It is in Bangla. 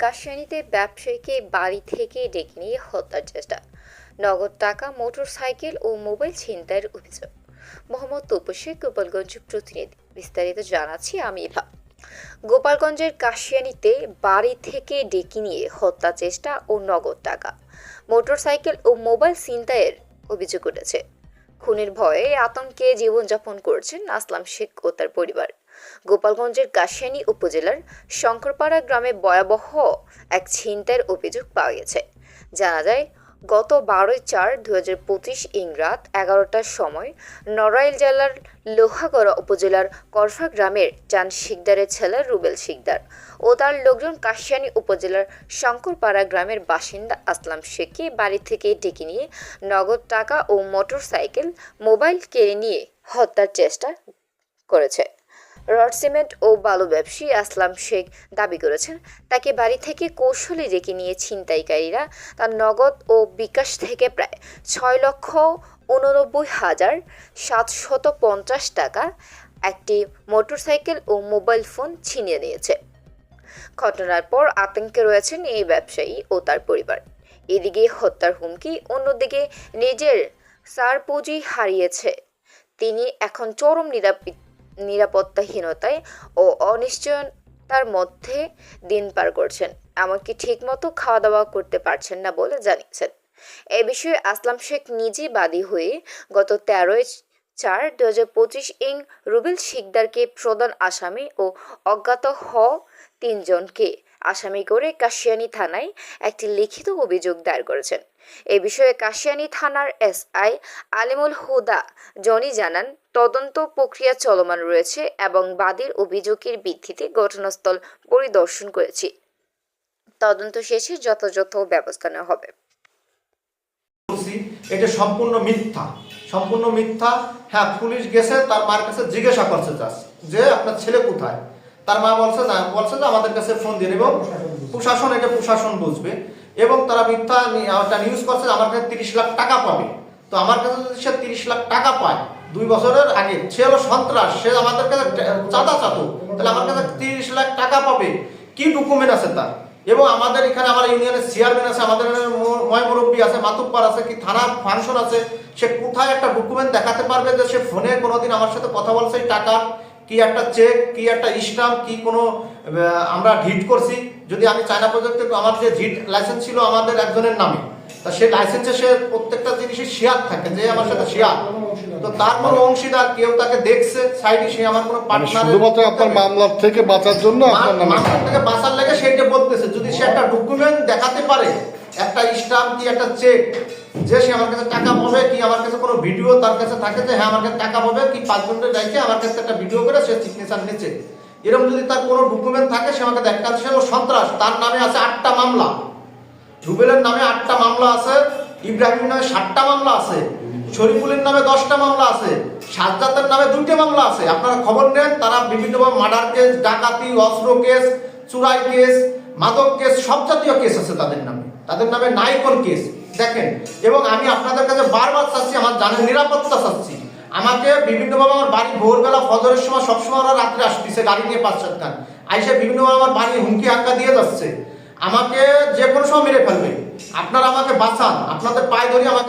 কাশিয়ানিতে ব্যবসায়ীকে বাড়ি থেকে ডেকে নিয়ে হত্যার চেষ্টা। নগদ টাকা, মোটরসাইকেল ও মোবাইল ছিনতাইয়ের অভিযোগ। মোহাম্মদ তপসী গোপালগঞ্জ প্রতিনিধি। বিস্তারিত জানাচ্ছি আমি ইভা গোপালগঞ্জের কাশিয়ানিতে বাড়ি থেকে ডেকে নিয়ে হত্যা চেষ্টা ও নগদ টাকা, মোটরসাইকেল ও মোবাইল ছিনতাইয়ের অভিযোগ উঠেছে। খুনের ভয়ে আতঙ্কে জীবনযাপন করছেন আসলাম শেখ ও তার পরিবার। গোপালগঞ্জের কাশিয়ানী উপজেলার শঙ্করপাড়া গ্রামে ভয়াবহ এক ছিনতাইয়ের অভিযোগ পাওয়া গেছে। জানা যায় গত বারোই চার দু হাজার পঁচিশ ইংরাত এগারোটার সময় নড়াইল জেলার লোহাগড়া উপজেলার করফা গ্রামের চান শিকদারের ছেলে রুবেল শিকদার ও তার লোকজন কাশিয়ানী উপজেলার শঙ্করপাড়া গ্রামের বাসিন্দা আসলাম শেখকে বাড়ি থেকে ডেকে নিয়ে নগদ টাকা ও মোটরসাইকেল, মোবাইল কেড়ে নিয়ে হত্যার চেষ্টা করেছে। রড সিমেন্ট ও বালু ব্যবসায়ী আসলাম শেখ দাবি করেছেন, তাকে বাড়ি থেকে কৌশলে ডেকে নিয়ে ছিনতাইকারীরা তার নগদ ও বিকাশ থেকে প্রায় ছয় লক্ষ উননব্বই হাজার সাতশত পঞ্চাশ টাকা একটি মোটরসাইকেল ও মোবাইল ফোন ছিনিয়ে নিয়েছে। ঘটনার পর আতঙ্কে রয়েছেন এই ব্যবসায়ী ও তার পরিবার। এদিকে হত্যার হুমকি অন্যদিকে নিজের সার পুঁজি হারিয়েছে। তিনি এখন চরম নিরাপদ নিরাপত্তাহীনতায় ও অনিশ্চয়তার মধ্যে দিন পার করছেন। এমনকি ঠিকমতো খাওয়া দাওয়া করতে পারছেন না বলে জানিয়েছেন। এ বিষয়ে আসলাম শেখ নিজে বাদী হয়ে গত তেরোই চার দু হাজার পঁচিশ ইং রুবেল শিকদারকে প্রধান আসামি ও অজ্ঞাত হ তিনজনকে আসামি করে কাশিয়ানী থানায় একটি লিখিত অভিযোগ দায়ের করেছেন। এ বিষয়ে কাশিয়ানী থানার এসআই আলিমুল হুদা জনি জানান তদন্ত প্রক্রিয়া চলমান রয়েছে এবং বাদীর অভিযোগের ভিত্তিতে ঘটনাস্থল পরিদর্শন করেছি। তদন্ত শেষে যথাযথ ব্যবস্থা নেওয়া হবে। এটা সম্পূর্ণ মিথ্যা। সম্পূর্ণ মিথ্যা। হ্যাঁ পুলিশ গেছে, তার মার কাছে জিজ্ঞাসা করছে জাস্ট যে আপনার ছেলে কোথায়? তার মা বলছে, না, বলছে যে আমাদের কাছে ফোন দিন এবং প্রশাসন এটা প্রশাসন বুঝবে। এবং তারা মিথ্যা নিউজ করছে আমার কাছে তিরিশ লাখ টাকা পাবে। তো আমার কাছে যদি সে তিরিশ লাখ টাকা পায় দুই বছরের আগে। সে হলো সন্ত্রাস, সে আমাদের কাছে চাঁদা চাতো তাহলে আমার কাছে তিরিশ লাখ টাকা পাবে। কি ডকুমেন্ট আছে তার? এবং আমাদের এখানে আমার ইউনিয়নের চেয়ারম্যান আছে, আমাদের ময় মুরব্বী আছে মাতুব্বার আছে, কি থানা ফাংশন আছে, সে কোথায় একটা ডকুমেন্ট দেখাতে পারবে যে সে ফোনে কোনোদিন আমার সাথে কথা বলছে, এই টাকা কি একটা চেক কি একটা স্টাম্প কি কোনো আমরা ঢিট করছি? যদি আমি চায়না প্রজেক্টে আমার যে ঢিট লাইসেন্স ছিল আমাদের একজনের নামে। তা সেই লাইসেন্সে সে প্রত্যেকটা জিনিসের শেয়ার থাকে, যে আমার সাথে শেয়ার তো তার কোনো অংশীদার কেউ তাকে দেখছে সাইডে সে আমার কোনো মানে পার্টনার শুধুমাত্র আপনার মামলার থেকে বাঁচার জন্য আপনার নামে মামলা থেকে বাঁচার লেগে বলতেছে যদি সে একটা ডকুমেন্ট দেখাতে পারে একটা স্টাম্প কি একটা চেক যে সে আমার কাছে টাকা পাবে কি আমার কাছে কোনো ভিডিও তার কাছে থাকে যে হ্যাঁ আমার কাছে টাকা পাবে কি পাঁচ ঘণ্টা আমার কাছে একটা ভিডিও করে সে সিগনেচার নিচ্ছে এরকম যদি তার কোনো ডকুমেন্ট থাকে সে আমাকে দেখা সে সন্ত্রাস। তার নামে আছে আটটা মামলা। রুবেলের নামে আটটা মামলা আছে ইব্রাহিমের নামে সাতটা মামলা আছে। শরীফুলের নামে দশটা মামলা আছে সাজ্জাতের নামে দুইটা মামলা আছে। আপনারা খবর নেন, তারা বিভিন্নভাবে মার্ডার কেস, ডাকাতি, অস্ত্র কেস, চুরাই কেস, মাদক কেস, সব জাতীয় কেস আছে তাদের নামে। তাদের নামে নাইকন কেস। দেখেন, এবং আমি আপনাদের কাছে বারবার চাচ্ছি, আমার জানের নিরাপত্তা চাচ্ছি। আমাকে বিভিন্নভাবে আমার বাড়ি ভোরবেলা ফজরের সময় সবসময় ওরা রাত্রে আসতেছে, গাড়ি নিয়ে পাঁচ সাত খান। আইসে বিভিন্নভাবে আমার বাড়ি হুমকি হাক্কা দিয়ে যাচ্ছে। আমাকে যে কোনো সময় মেরে ফেলবে। আপনারা আমাকে বাঁচান, আপনাদের পায়ে ধরে আমাকে